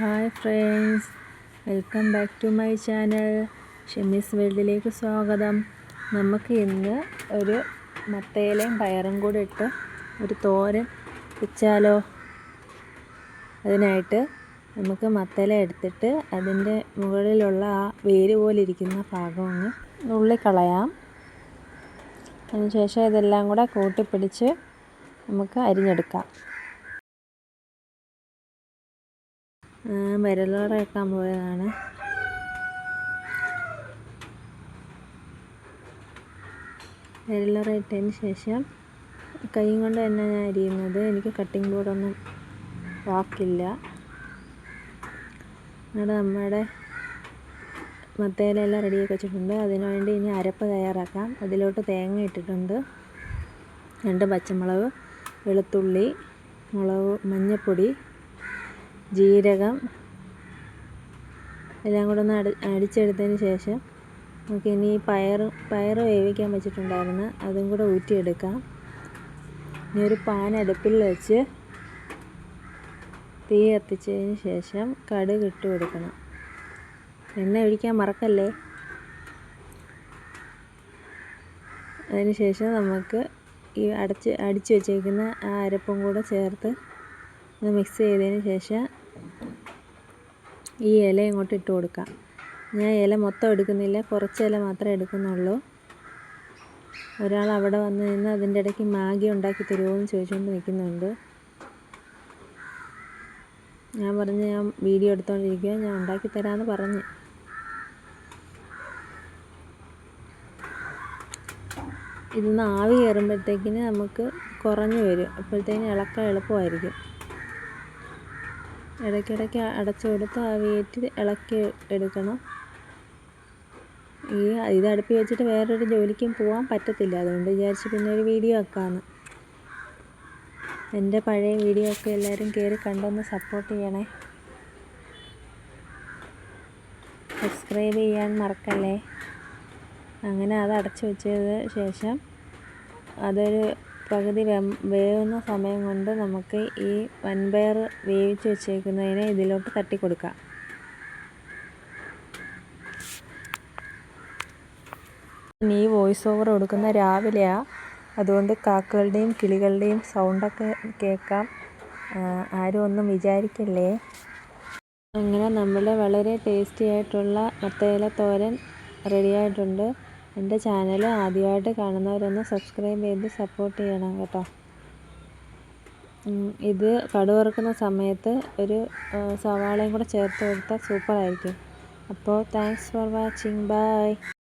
Hi friends welcome back to my channel. ഷെമീസ് വേൾഡിലേക്ക് സ്വാഗതം. നമുക്ക് ഇന്ന് ഒരു മത്തയിലയും പയറും കൂടി ഇട്ട് ഒരു തോരൻ വെച്ചാലോ? അതിനായിട്ട് നമുക്ക് മത്തയില എടുത്തിട്ട് അതിന്റെ മുകളിലുള്ള ആ വേര് പോലെ ഇരിക്കുന്ന ഭാഗം ഒന്ന് നുള്ളിക്കളയാം അതിനുശേഷം ഇതെല്ലാം കൂടെ കൂട്ടിപ്പിടിച്ച് നമുക്ക് അരിഞ്ഞെടുക്കാം. വിരലോറയൊക്കാൻ പോയതാണ്. വിരലോറ ഇട്ടതിന് ശേഷം കൈ കൊണ്ട് തന്നെ ഞാൻ അരിയുന്നത്. എനിക്ക് കട്ടിംഗ് ബോർഡൊന്നും വാക്കില്ല. എന്നിട്ട് നമ്മുടെ മത്തേലെല്ലാം റെഡിയാക്കി വെച്ചിട്ടുണ്ട്. അതിനുവേണ്ടി ഇനി അരപ്പ് തയ്യാറാക്കാം. അതിലോട്ട് തേങ്ങ ഇട്ടിട്ടുണ്ട്. രണ്ട് പച്ചമുളക് വെളുത്തുള്ളി മുളക് മഞ്ഞൾപ്പൊടി ജീരകം എല്ലാം കൂടെ ഒന്ന് അടി അടിച്ചെടുത്തതിന് ശേഷം നമുക്ക് ഇനി പയർ പയർ വേവിക്കാൻ വെച്ചിട്ടുണ്ടായിരുന്നു. അതും കൂടെ ഊറ്റിയെടുക്കാം. ഇനി ഒരു പാൻ അടുപ്പിൽ വെച്ച് തീ കത്തിച്ചതിന് ശേഷം കടുക് ഇട്ട് കൊടുക്കണം. എണ്ണ ഒഴിക്കാൻ മറക്കല്ലേ? അതിന് ശേഷം നമുക്ക് ഈ അടച്ച് അടിച്ച് വെച്ചേക്കുന്ന ആ അരപ്പും കൂടെ ചേർത്ത് മിക്സ് ചെയ്തതിന് ശേഷം ഈ ഇല ഇങ്ങോട്ട് ഇട്ട് കൊടുക്കാം. ഞാൻ ഇല മൊത്തം എടുക്കുന്നില്ല. കുറച്ച് ഇല മാത്രമേ എടുക്കുന്നുള്ളൂ. ഒരാൾ അവിടെ വന്ന് നിന്ന് അതിന്റെ ഇടയ്ക്ക് മാഗി ഉണ്ടാക്കി തരുമോ എന്ന് ചോദിച്ചുകൊണ്ട് നിൽക്കുന്നുണ്ട്. ഞാൻ പറഞ്ഞ് ഞാൻ വീഡിയോ എടുത്തുകൊണ്ടിരിക്കുക ഞാൻ ഉണ്ടാക്കി തരാമെന്ന് പറഞ്ഞ്. ഇതൊന്ന് ആവി കയറുമ്പോഴത്തേക്കിന് നമുക്ക് കുറഞ്ഞു വരും. അപ്പോഴത്തേക്കിന് ഇളക്കാൻ എളുപ്പമായിരിക്കും. ഇടയ്ക്കിടയ്ക്ക് അടച്ചു കൊടുത്ത് ആവിയേറ്റി ഇളക്കി എടുക്കണം. ഈ ഇത് അടുപ്പിൽ വെച്ചിട്ട് വേറൊരു ജോലിക്കും പോകാൻ പറ്റത്തില്ല. അതുകൊണ്ട് വിചാരിച്ച് പിന്നെ ഒരു വീഡിയോ ആക്കാമെന്ന് എന്റെ പഴയ വീഡിയോ ഒക്കെ എല്ലാവരും കയറി കണ്ടൊന്ന് സപ്പോർട്ട് ചെയ്യണേ. സബ്സ്ക്രൈബ് ചെയ്യാൻ മറക്കല്ലേ? അങ്ങനെ അത് അടച്ചു വെച്ചത് ശേഷം അതൊരു പകുതി വേവുന്ന സമയം കൊണ്ട് നമുക്ക് ഈ വൻപയർ വേവിച്ച് വെച്ചേക്കുന്നതിനെ ഇതിലോട്ട് തട്ടി കൊടുക്കാം ഈ വോയിസ് ഓവർ കൊടുക്കുന്ന രാവിലെയാണ് അതുകൊണ്ട് കാക്കകളുടെയും കിളികളുടെയും സൗണ്ടൊക്കെ കേൾക്കാം. ആരും ഒന്നും വിചാരിക്കല്ലേ? അങ്ങനെ നമ്മുടെ വളരെ ടേസ്റ്റി ആയിട്ടുള്ള മത്തയില തോരൻ റെഡിയായിട്ടുണ്ട് എന്റെ ചാനൽ ആദ്യമായിട്ട് കാണുന്നവരൊന്ന് സബ്സ്ക്രൈബ് ചെയ്ത് സപ്പോർട്ട് ചെയ്യണം കേട്ടോ. ഇത് കടുവറുക്കുന്ന സമയത്ത് ഒരു സവാളയും കൂടെ ചേർത്ത് കൊടുത്താൽ സൂപ്പറായിരിക്കും അപ്പോൾ താങ്ക്സ് ഫോർ വാച്ചിങ് ബൈ